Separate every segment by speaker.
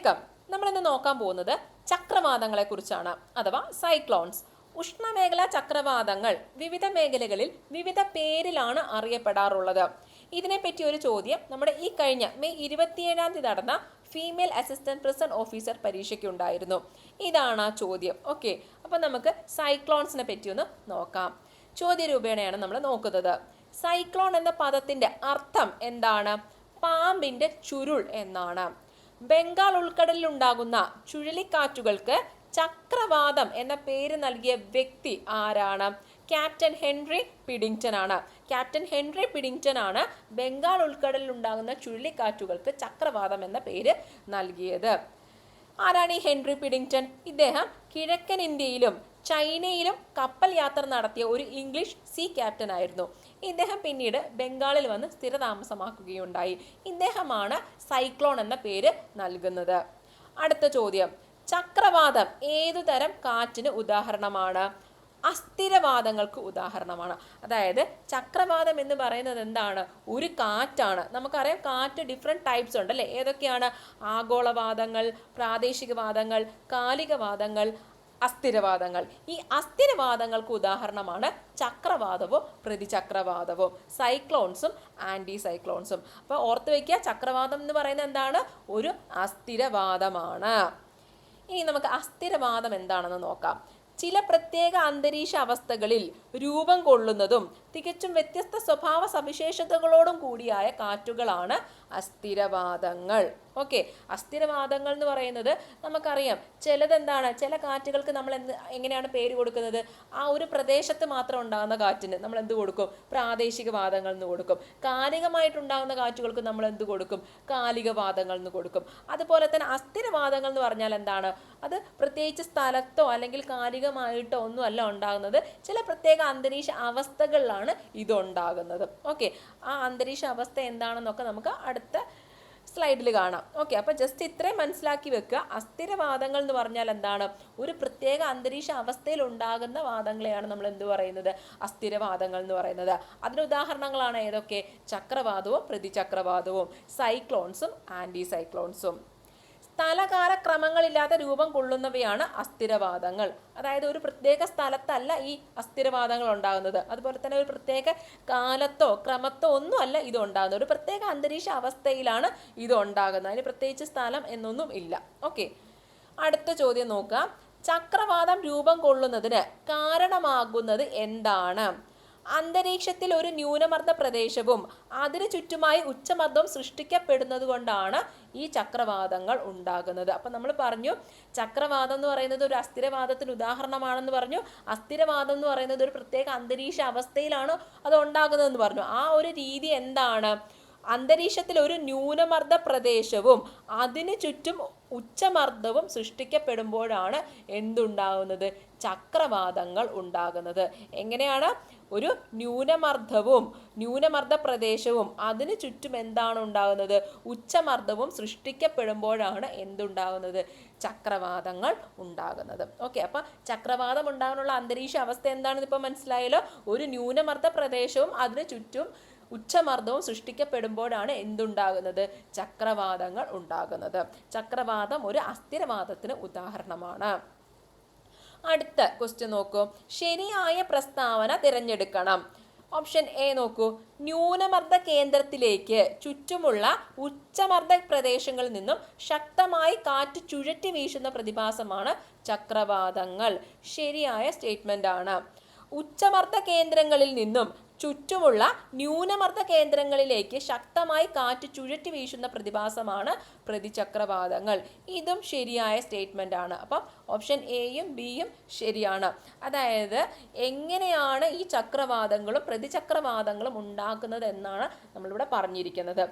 Speaker 1: Welcome നമ്മളിന്ന് നോക്കാൻ പോകുന്നത് ചക്രവാതങ്ങളെ കുറിച്ചാണ് അഥവാ സൈക്ലോൺസ് ഉഷ്ണമേഖലാ ചക്രവാതങ്ങൾ വിവിധ മേഖലകളിൽ വിവിധ പേരിലാണ് അറിയപ്പെടാറുള്ളത്. ഇതിനെപ്പറ്റി ഒരു ചോദ്യം നമ്മുടെ ഈ കഴിഞ്ഞ മെയ് ഇരുപത്തിയേഴാം തീയതി നടന്ന ഫീമെയിൽ അസിസ്റ്റന്റ് പ്രസിഡന്റ് ഓഫീസർ പരീക്ഷയ്ക്കുണ്ടായിരുന്നു. ഇതാണ് ആ ചോദ്യം. ഓക്കെ അപ്പം നമുക്ക് സൈക്ലോൺസിനെ പറ്റി ഒന്ന് നോക്കാം. ചോദ്യ രൂപേണയാണ് നമ്മൾ നോക്കുന്നത്. സൈക്ലോൺ എന്ന പദത്തിന്റെ അർത്ഥം എന്താണ്? പാമ്പിന്റെ ചുരുൾ എന്നാണ്. ബംഗാൾ ഉൾക്കടലിൽ ഉണ്ടാകുന്ന ചുഴലിക്കാറ്റുകൾക്ക് ചക്രവാതം എന്ന പേര് നൽകിയ വ്യക്തി ആരാണ്? ക്യാപ്റ്റൻ ഹെൻറി പിഡിങ്ടൺ ആണ്. ക്യാപ്റ്റൻ ഹെൻറി പിഡിങ്ടൺ ആണ് ബംഗാൾ ഉൾക്കടലിൽ ഉണ്ടാകുന്ന ചുഴലിക്കാറ്റുകൾക്ക് ചക്രവാതം എന്ന പേര് നൽകിയത്. ആരാണ് ഈ ഹെൻറി പിഡിങ്ടൺ? ഇദ്ദേഹം കിഴക്കൻ ഇന്ത്യയിലും ചൈനയിലും കപ്പൽ യാത്ര നടത്തിയ ഒരു ഇംഗ്ലീഷ് സീ ക്യാപ്റ്റൻ ആയിരുന്നു ഇദ്ദേഹം പിന്നീട് ബംഗാളിൽ വന്ന് സ്ഥിരതാമസമാക്കുകയുണ്ടായി. ഇദ്ദേഹമാണ് സൈക്ലോൺ എന്ന പേര് നൽകുന്നത്. അടുത്ത ചോദ്യം. ചക്രവാതം ഏതു തരം കാറ്റിന് ഉദാഹരണമാണ്? അസ്ഥിരവാദങ്ങൾക്ക് ഉദാഹരണമാണ്. അതായത് ചക്രവാതം എന്ന് പറയുന്നത് എന്താണ്? ഒരു കാറ്റാണ്. നമുക്കറിയാം കാറ്റ് ഡിഫറെന്റ് ടൈപ്സ് ഉണ്ട് അല്ലേ ഏതൊക്കെയാണ്? ആഗോളവാദങ്ങൾ പ്രാദേശികവാദങ്ങൾ കാലികവാദങ്ങൾ അസ്ഥിരവാദങ്ങൾ. ഈ അസ്ഥിരവാദങ്ങൾക്ക് ഉദാഹരണമാണ് ചക്രവാദവോ പ്രതിചക്രവാദവോ. സൈക്ലോൺസും ആന്റി സൈക്ലോൺസും അപ്പോൾ ഓർത്ത് വയ്ക്കുക ചക്രവാദം എന്ന് പറയുന്നത് എന്താണ്? ഒരു അസ്ഥിരവാദമാണ്. ഇനി നമുക്ക് അസ്ഥിരവാദം എന്താണെന്ന് നോക്കാം. ചില പ്രത്യേക അന്തരീക്ഷ അവസ്ഥകളിൽ രൂപം കൊള്ളുന്നതും തികച്ചും വ്യത്യസ്ത സ്വഭാവ സവിശേഷതകളോടും കൂടിയായ കാറ്റുകളാണ് അസ്ഥിരവാദങ്ങൾ. ഓക്കെ അസ്ഥിരവാദങ്ങൾ എന്ന് പറയുന്നത് നമുക്കറിയാം ചിലതെന്താണ് ചില കാറ്റുകൾക്ക് നമ്മൾ എന്ത് എങ്ങനെയാണ് പേര് കൊടുക്കുന്നത്? ആ ഒരു പ്രദേശത്ത് മാത്രം ഉണ്ടാകുന്ന കാറ്റിന് നമ്മൾ എന്ത് കൊടുക്കും? പ്രാദേശിക വാദങ്ങൾ എന്ന് കൊടുക്കും. കാലികമായിട്ടുണ്ടാകുന്ന കാറ്റുകൾക്ക് നമ്മൾ എന്ത് കൊടുക്കും? കാലിക വാദങ്ങൾ എന്ന് കൊടുക്കും. അതുപോലെ തന്നെ അസ്ഥിരവാദങ്ങൾ എന്ന് പറഞ്ഞാൽ എന്താണ്? അത് പ്രത്യേകിച്ച് സ്ഥലത്തോ അല്ലെങ്കിൽ കാലികമായിട്ടോ ഒന്നും അല്ല ഉണ്ടാകുന്നത്. ചില പ്രത്യേക അന്തരീക്ഷ അവസ്ഥകളിലാണ് ഇത് ഉണ്ടാകുന്നത് ഓക്കെ ആ അന്തരീക്ഷ അവസ്ഥ എന്താണെന്നൊക്കെ നമുക്ക് അടുത്ത സ്ലൈഡിൽ കാണാം. ഓക്കെ അപ്പോൾ ജസ്റ്റ് ഇത്രയും മനസ്സിലാക്കി വെക്കുക. അസ്ഥിരവാദങ്ങൾ എന്ന് പറഞ്ഞാൽ എന്താണ്? ഒരു പ്രത്യേക അന്തരീക്ഷ അവസ്ഥയിൽ ഉണ്ടാകുന്ന വാദങ്ങളെയാണ് നമ്മൾ എന്ത് പറയുന്നത്? അസ്ഥിരവാദങ്ങൾ എന്ന് പറയുന്നത്. അതിന് ഉദാഹരണങ്ങളാണ് ഏതൊക്കെ? ചക്രവാതവും പ്രതിചക്രവാതവും സൈക്ലോൺസും ആന്റി സൈക്ലോൺസും സ്ഥലകാല ക്രമങ്ങളില്ലാതെ രൂപം കൊള്ളുന്നവയാണ് അസ്ഥിരവാദങ്ങൾ. അതായത് ഒരു പ്രത്യേക സ്ഥലത്തല്ല ഈ അസ്ഥിരവാദങ്ങൾ ഉണ്ടാകുന്നത്. അതുപോലെ തന്നെ ഒരു പ്രത്യേക കാലത്തോ ക്രമത്തോ ഒന്നും അല്ല ഇത് ഉണ്ടാകുന്നത്. ഒരു പ്രത്യേക അന്തരീക്ഷ അവസ്ഥയിലാണ് ഇത് ഉണ്ടാകുന്നത്. അതിന് പ്രത്യേകിച്ച് സ്ഥലം എന്നൊന്നും ഇല്ല. ഓക്കെ. അടുത്ത ചോദ്യം നോക്കാം. ചക്രവാദം രൂപം കൊള്ളുന്നതിന് കാരണമാകുന്നത് എന്താണ്? അന്തരീക്ഷത്തിൽ ഒരു ന്യൂനമർദ്ദ പ്രദേശവും അതിനു ചുറ്റുമായി ഉച്ചമർദ്ദവും സൃഷ്ടിക്കപ്പെടുന്നത് കൊണ്ടാണ് ഈ ചക്രവാതങ്ങൾ ഉണ്ടാകുന്നത്. അപ്പം നമ്മൾ പറഞ്ഞു ചക്രവാതം എന്ന് പറയുന്നത് ഒരു അസ്ഥിരവാദത്തിന് ഉദാഹരണമാണെന്ന് പറഞ്ഞു. അസ്ഥിരവാദം എന്ന് പറയുന്നത് ഒരു പ്രത്യേക അന്തരീക്ഷ അവസ്ഥയിലാണ് അത് ഉണ്ടാകുന്നതെന്ന് പറഞ്ഞു. ആ ഒരു രീതി എന്താണ്? അന്തരീക്ഷത്തിൽ ഒരു ന്യൂനമർദ്ദ പ്രദേശവും അതിനു ചുറ്റും ഉച്ചമർദ്ദവും സൃഷ്ടിക്കപ്പെടുമ്പോഴാണ് എന്തുണ്ടാകുന്നത്? ചക്രവാതങ്ങൾ ഉണ്ടാകുന്നത്. എങ്ങനെയാണ്? ഒരു ന്യൂനമർദ്ദവും ന്യൂനമർദ്ദ പ്രദേശവും അതിനു ചുറ്റും എന്താണ് ഉണ്ടാകുന്നത്? ഉച്ചമർദ്ദവും സൃഷ്ടിക്കപ്പെടുമ്പോഴാണ് എന്തുണ്ടാകുന്നത്? ചക്രവാതങ്ങൾ ഉണ്ടാകുന്നത്. ഓക്കെ അപ്പം ചക്രവാതം ഉണ്ടാകാനുള്ള അന്തരീക്ഷ അവസ്ഥ എന്താണെന്ന് ഇപ്പോൾ മനസ്സിലായല്ലോ? ഒരു ന്യൂനമർദ്ദ പ്രദേശവും അതിനു ചുറ്റും ഉച്ചമർദ്ദവും സൃഷ്ടിക്കപ്പെടുമ്പോഴാണ് എന്തുണ്ടാകുന്നത്? ചക്രവാതങ്ങൾ ഉണ്ടാകുന്നത്. ചക്രവാതം ഒരു അസ്ഥിരവാദത്തിന് ഉദാഹരണമാണ്. അടുത്ത ക്വസ്റ്റ്യൻ നോക്കൂ. ശരിയായ പ്രസ്താവന തിരഞ്ഞെടുക്കണം. ഓപ്ഷൻ എ നോക്കൂ. ന്യൂനമർദ്ദ കേന്ദ്രത്തിലേക്ക് ചുറ്റുമുള്ള ഉച്ചമർദ്ദ പ്രദേശങ്ങളിൽ നിന്നും ശക്തമായി കാറ്റ് ചുഴറ്റി വീശുന്ന പ്രതിഭാസമാണ് ചക്രവാതങ്ങൾ. ശരിയായ സ്റ്റേറ്റ്മെന്റ് ആണ്. ഉച്ചമർദ്ദ കേന്ദ്രങ്ങളിൽ നിന്നും ചുറ്റുമുള്ള ന്യൂനമർദ്ദ കേന്ദ്രങ്ങളിലേക്ക് ശക്തമായി കാറ്റ് ചുഴറ്റി വീശുന്ന പ്രതിഭാസമാണ് പ്രതിചക്രവാതങ്ങൾ. ഇതും ശരിയായ സ്റ്റേറ്റ്മെന്റ് ആണ്. അപ്പം ഓപ്ഷൻ എയും ബിയും ശരിയാണ്. അതായത് എങ്ങനെയാണ് ഈ ചക്രവാതങ്ങളും പ്രതിചക്രവാതങ്ങളും ഉണ്ടാക്കുന്നത് എന്നാണ് നമ്മളിവിടെ പറഞ്ഞിരിക്കുന്നത്.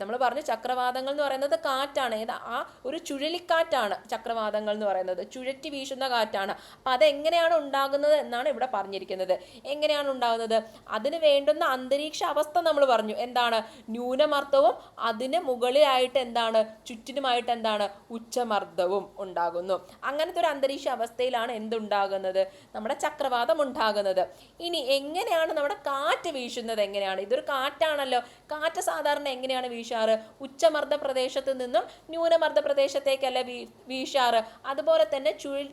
Speaker 1: നമ്മൾ പറഞ്ഞു ചക്രവാതങ്ങൾ എന്ന് പറയുന്നത് കാറ്റാണ്. ഏത് ആ ഒരു ചുഴലിക്കാറ്റാണ് ചക്രവാതങ്ങൾ എന്ന് പറയുന്നത്. ചുഴറ്റി വീശുന്ന കാറ്റാണ്. അപ്പം അതെങ്ങനെയാണ് ഉണ്ടാകുന്നത് എന്നാണ് ഇവിടെ പറഞ്ഞിരിക്കുന്നത്. എങ്ങനെയാണ് ഉണ്ടാകുന്നത്? അതിന് വേണ്ടുന്ന അന്തരീക്ഷ അവസ്ഥ നമ്മൾ പറഞ്ഞു. എന്താണ്? ന്യൂനമർദ്ദവും അതിന് മുകളിലായിട്ട് എന്താണ്? ചുറ്റിനുമായിട്ട് എന്താണ്? ഉച്ചമർദ്ദവും ഉണ്ടാകുന്നു. അങ്ങനത്തെ ഒരു അന്തരീക്ഷ അവസ്ഥയിലാണ് എന്തുണ്ടാകുന്നത്? നമ്മുടെ ചക്രവാതം ഉണ്ടാകുന്നത്. ഇനി എങ്ങനെയാണ് നമ്മുടെ കാറ്റ് വീശുന്നത് എങ്ങനെയാണ്? ഇതൊരു കാറ്റാണല്ലോ. കാറ്റ് സാധാരണ എങ്ങനെയാണ് വീശുന്നത്? വീശാറ്. ഉച്ചമർദ്ദ പ്രദേശത്ത് നിന്നും ന്യൂനമർദ്ദ പ്രദേശത്തേക്കല്ല വീ വീശാറ്. അതുപോലെ തന്നെ ചുഴി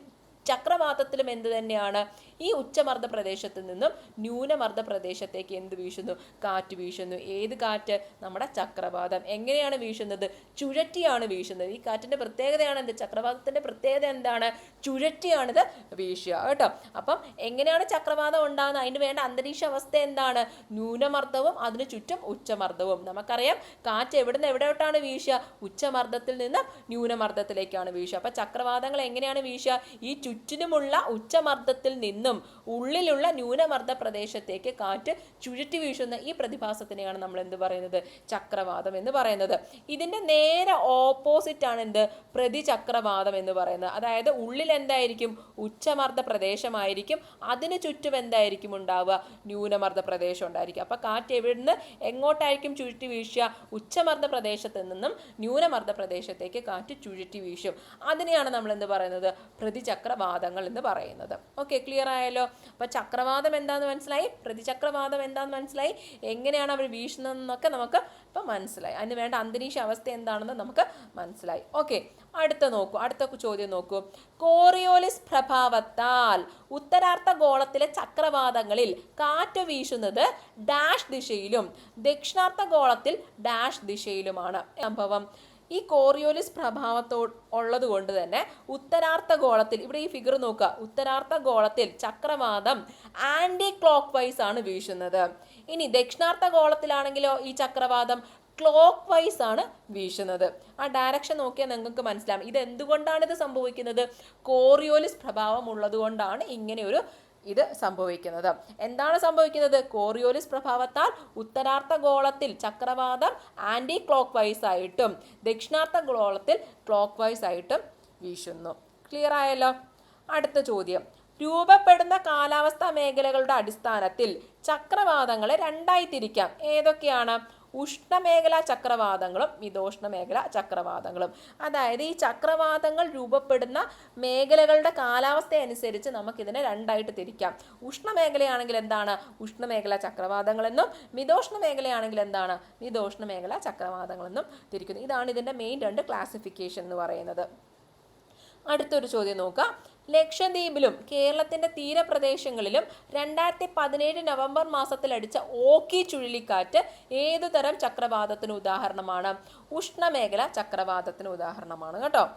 Speaker 1: ചക്രവാതത്തിലും എന്ത് തന്നെയാണ്? ഈ ഉച്ചമർദ്ദ പ്രദേശത്ത് നിന്നും ന്യൂനമർദ്ദ പ്രദേശത്തേക്ക് എന്ത് വീശുന്നു? കാറ്റ് വീശുന്നു. ഏത് കാറ്റ്? നമ്മുടെ ചക്രവാതം. എങ്ങനെയാണ് വീശുന്നത്? ചുഴറ്റിയാണ് വീശുന്നത്. ഈ കാറ്റിന്റെ പ്രത്യേകതയാണ് എന്ത്? ചക്രവാതത്തിന്റെ പ്രത്യേകത എന്താണ്? ചുഴറ്റിയാണിത് വീശുക. കേട്ടോ? അപ്പം എങ്ങനെയാണ് ചക്രവാതം ഉണ്ടാകുന്നത്? അതിന് വേണ്ട അന്തരീക്ഷ അവസ്ഥ എന്താണ്? ന്യൂനമർദ്ദവും അതിന് ചുറ്റും ഉച്ചമർദ്ദവും. നമുക്കറിയാം കാറ്റ് എവിടുന്ന് എവിടോട്ടാണ് വീശുക? ഉച്ചമർദ്ദത്തിൽ നിന്ന് ന്യൂനമർദ്ദത്തിലേക്കാണ് വീശുക. അപ്പൊ ചക്രവാതങ്ങൾ എങ്ങനെയാണ് വീശുക? ഈ ചുറ്റിനുമുള്ള ഉച്ചമർദ്ദത്തിൽ നിന്നും ഉള്ളിലുള്ള ന്യൂനമർദ്ദ പ്രദേശത്തേക്ക് കാറ്റ് ചുഴറ്റി വീശുന്ന ഈ പ്രതിഭാസത്തിനെയാണ് നമ്മൾ എന്ത് പറയുന്നത്? ചക്രവാതം എന്ന് പറയുന്നത്. ഇതിന്റെ നേരെ ഓപ്പോസിറ്റ് ആണ് എന്ത്? പ്രതിചക്രവാതം എന്ന് പറയുന്നത്. അതായത് ഉള്ളിൽ എന്തായിരിക്കും? ഉച്ചമർദ്ദ പ്രദേശമായിരിക്കും. അതിന് ചുറ്റും എന്തായിരിക്കും ഉണ്ടാവുക? ന്യൂനമർദ്ദ പ്രദേശം ഉണ്ടായിരിക്കും. അപ്പോൾ കാറ്റ് എവിടുന്ന് എങ്ങോട്ടായിരിക്കും ചുഴറ്റി വീശുക? ഉച്ചമർദ്ദ പ്രദേശത്ത് നിന്നും ന്യൂനമർദ്ദ പ്രദേശത്തേക്ക് കാറ്റ് ചുഴറ്റി വീശും. അതിനെയാണ് നമ്മൾ എന്ത് പറയുന്നത്? പ്രതിചക്രവാതങ്ങൾ എന്ന് പറയുന്നത്. ഓക്കെ ക്ലിയർ ആയല്ലോ? അപ്പോൾ ചക്രവാതം എന്താന്ന് മനസ്സിലായി? പ്രതിചക്രവാദം എന്താന്ന് മനസ്സിലായി? എങ്ങനെയാണ് അവർ വീശുന്നതെന്നൊക്കെ നമുക്ക് ഇപ്പം മനസ്സിലായി. അതിന് വേണ്ട അന്തരീക്ഷ അവസ്ഥ എന്താണെന്ന് നമുക്ക് മനസ്സിലായി. ഓക്കെ അടുത്ത നോക്കൂ. അടുത്ത ചോദ്യം നോക്കൂ. കോറിയോലിസ് പ്രഭാവത്താൽ ഉത്തരാർദ്ധ ഗോളത്തിലെ ചക്രവാതങ്ങളിൽ കാറ്റ് വീശുന്നത് ഡാഷ് ദിശയിലും ദക്ഷിണാർദ്ധ ഗോളത്തിൽ ഡാഷ് ദിശയിലുമാണ്. സംഭവം ഈ കോറിയോലിസ് പ്രഭാവത്തോ ഉള്ളത് കൊണ്ട് തന്നെ ഉത്തരാർത്ഥ ഗോളത്തിൽ ഇവിടെ ഈ ഫിഗർ നോക്കുക ഉത്തരാർത്ഥ ഗോളത്തിൽ ചക്രവാതം ആന്റി ക്ലോക്ക് വൈസ് ആണ് വീശുന്നത്. ഇനി ദക്ഷിണാർത്ഥ ഗോളത്തിലാണെങ്കിലോ ഈ ചക്രവാതം ക്ലോക്ക് വൈസ് ആണ് വീശുന്നത്. ആ ഡയറക്ഷൻ നോക്കിയാൽ നിങ്ങൾക്ക് മനസ്സിലാവും. ഇത് എന്തുകൊണ്ടാണ് ഇത് സംഭവിക്കുന്നത്? കോറിയോലിസ് പ്രഭാവം ഉള്ളതുകൊണ്ടാണ് ഇങ്ങനെ ഒരു ഇത് സംഭവിക്കുന്നത്. എന്താണ് സംഭവിക്കുന്നത്? കോറിയോലിസ് പ്രഭാവത്താൽ ഉത്തരാർത്ഥ ഗോളത്തിൽ ചക്രവാതം ആന്റി ക്ലോക്ക് വൈസ് ആയിട്ടും ദക്ഷിണാർത്ഥ ഗോളത്തിൽ ക്ലോക്ക് വൈസ് ആയിട്ടും വീശുന്നു. ക്ലിയർ ആയല്ലോ? അടുത്ത ചോദ്യം. രൂപപ്പെടുന്ന കാലാവസ്ഥാ മേഖലകളുടെ അടിസ്ഥാനത്തിൽ ചക്രവാതങ്ങളെ രണ്ടായി തിരിക്കാം. ഏതൊക്കെയാണ്? ഉഷ്ണമേഖലാ ചക്രവാതങ്ങളും മിതോഷ്ണമേഖലാ ചക്രവാതങ്ങളും. അതായത് ഈ ചക്രവാതങ്ങൾ രൂപപ്പെടുന്ന മേഖലകളുടെ കാലാവസ്ഥ അനുസരിച്ച് നമുക്കിതിനെ രണ്ടായിട്ട് തിരിക്കാം. ഉഷ്ണമേഖലയാണെങ്കിൽ എന്താണ്? ഉഷ്ണമേഖല ചക്രവാതങ്ങളെന്നും മിതോഷ്ണ മേഖലയാണെങ്കിൽ എന്താണ്? മിതോഷ്ണ മേഖല ചക്രവാതങ്ങളെന്നും തിരിക്കുന്നു. ഇതാണ് ഇതിന്റെ മെയിൻ രണ്ട് ക്ലാസിഫിക്കേഷൻ എന്ന് പറയുന്നത്. അടുത്തൊരു ചോദ്യം നോക്കാം. ലക്ഷദ്വീപിലും കേരളത്തിന്റെ തീരപ്രദേശങ്ങളിലും രണ്ടായിരത്തി പതിനേഴ് നവംബർ മാസത്തിലടിച്ച ഓക്കി ചുഴലിക്കാറ്റ് ഏതു തരം ചക്രവാതത്തിന് ഉദാഹരണമാണ്? ഉഷ്ണമേഖല ചക്രവാതത്തിന് ഉദാഹരണമാണ് കേട്ടോ.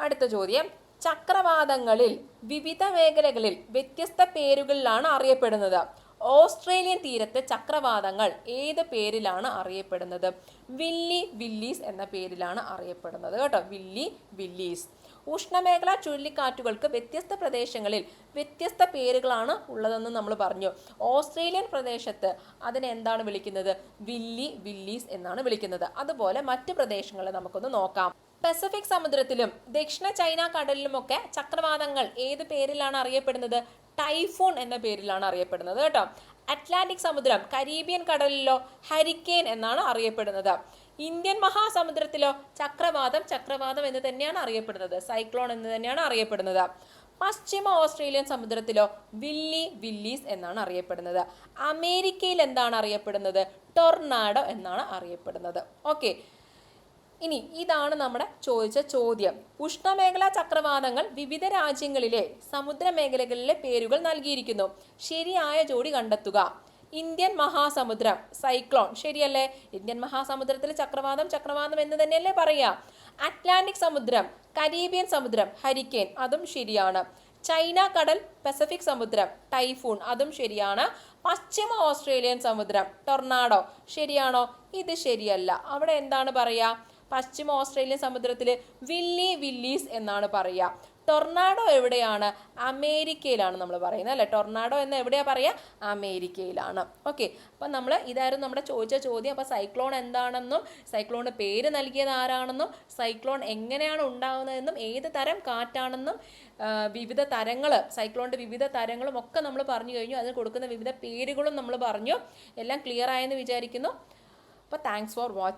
Speaker 1: അടുത്ത ചോദ്യം. ചക്രവാതങ്ങളിൽ വിവിധ മേഖലകളിൽ വ്യത്യസ്ത പേരുകളിലാണ് അറിയപ്പെടുന്നത്. ഓസ്ട്രേലിയൻ തീരത്തെ ചക്രവാതങ്ങൾ ഏത് പേരിലാണ് അറിയപ്പെടുന്നത്? വില്ലി വില്ലീസ് എന്ന പേരിലാണ് അറിയപ്പെടുന്നത് കേട്ടോ. Willy willies. ഉഷ്ണമേഖലാ ചുഴലിക്കാറ്റുകൾക്ക് വ്യത്യസ്ത പ്രദേശങ്ങളിൽ വ്യത്യസ്ത പേരുകളാണ് ഉള്ളതെന്ന് നമ്മൾ പറഞ്ഞു. ഓസ്ട്രേലിയൻ പ്രദേശത്ത് അതിനെ എന്താണ് വിളിക്കുന്നത്? വില്ലി വില്ലീസ് എന്നാണ് വിളിക്കുന്നത്. അതുപോലെ മറ്റ് പ്രദേശങ്ങളെ നമുക്കൊന്ന് നോക്കാം. പസഫിക് സമുദ്രത്തിലും ദക്ഷിണ ചൈന കടലിലുമൊക്കെ ചക്രവാതങ്ങൾ ഏത് പേരിലാണ് അറിയപ്പെടുന്നത്? ടൈഫൂൺ എന്ന പേരിലാണ് അറിയപ്പെടുന്നത് കേട്ടോ. അറ്റ്ലാന്റിക് സമുദ്രം കരീബിയൻ കടലിലോ ഹരിക്കേൻ എന്നാണ് അറിയപ്പെടുന്നത്. ഇന്ത്യൻ മഹാസമുദ്രത്തിലോ ചക്രവാതം ചക്രവാതം എന്ന് തന്നെയാണ് അറിയപ്പെടുന്നത്. സൈക്ലോൺ എന്ന് തന്നെയാണ് അറിയപ്പെടുന്നത്. പശ്ചിമ ഓസ്ട്രേലിയൻ സമുദ്രത്തിലോ വില്ലി വില്ലീസ് എന്നാണ് അറിയപ്പെടുന്നത്. അമേരിക്കയിൽ എന്താണ് അറിയപ്പെടുന്നത്? ടൊർണാഡോ എന്നാണ് അറിയപ്പെടുന്നത്. ഓക്കെ. ഇനി ഇതാണ് നമ്മുടെ ചോദിച്ച ചോദ്യം. ഉഷ്ണമേഖലാ ചക്രവാതങ്ങൾ വിവിധ രാജ്യങ്ങളിലെ സമുദ്രമേഖലകളിലെ പേരുകൾ നൽകിയിരിക്കുന്നു. ശരിയായ ജോഡി കണ്ടെത്തുക. ഇന്ത്യൻ മഹാസമുദ്രം സൈക്ലോൺ. ശരിയല്ലേ? ഇന്ത്യൻ മഹാസമുദ്രത്തിൽ ചക്രവാതം ചക്രവാതം എന്ന് തന്നെയല്ലേ പറയുക അറ്റ്ലാന്റിക് സമുദ്രം കരീബിയൻ സമുദ്രം ഹരിക്കേൻ അതും ശരിയാണ്. ചൈന കടൽ പസഫിക് സമുദ്രം ടൈഫൂൺ അതും ശരിയാണ്. പശ്ചിമ ഓസ്ട്രേലിയൻ സമുദ്രം ടൊർണാഡോ ശരിയാണോ? ഇത് ശരിയല്ല. അവിടെ എന്താണ് പറയുക പശ്ചിമ ഓസ്ട്രേലിയൻ സമുദ്രത്തിൽ വില്ലി വില്ലീസ് എന്നാണ് പറയുക ടൊർണാഡോ എവിടെയാണ്? അമേരിക്കയിലാണ് നമ്മൾ പറയുന്നത് അല്ലേ? ടൊർണാഡോ എന്ന് എവിടെയാണ് പറയുക അമേരിക്കയിലാണ്. ഓക്കെ അപ്പം നമ്മൾ ഇതായിരുന്നു നമ്മുടെ ചോദിച്ച ചോദ്യം. അപ്പോൾ സൈക്ലോൺ എന്താണെന്നും സൈക്ലോണിന് പേര് നൽകിയത് ആരാണെന്നും സൈക്ലോൺ എങ്ങനെയാണ് ഉണ്ടാകുന്നതെന്നും ഏത് തരം കാറ്റാണെന്നും വിവിധ തരങ്ങൾ സൈക്ലോണിന്റെ വിവിധ തരങ്ങളും ഒക്കെ നമ്മൾ പറഞ്ഞു കഴിഞ്ഞു. അതിന് കൊടുക്കുന്ന വിവിധ പേരുകളും നമ്മൾ പറഞ്ഞു. എല്ലാം ക്ലിയർ ആയെന്ന് വിചാരിക്കുന്നു. അപ്പോൾ താങ്ക്സ് ഫോർ വാച്ചിങ്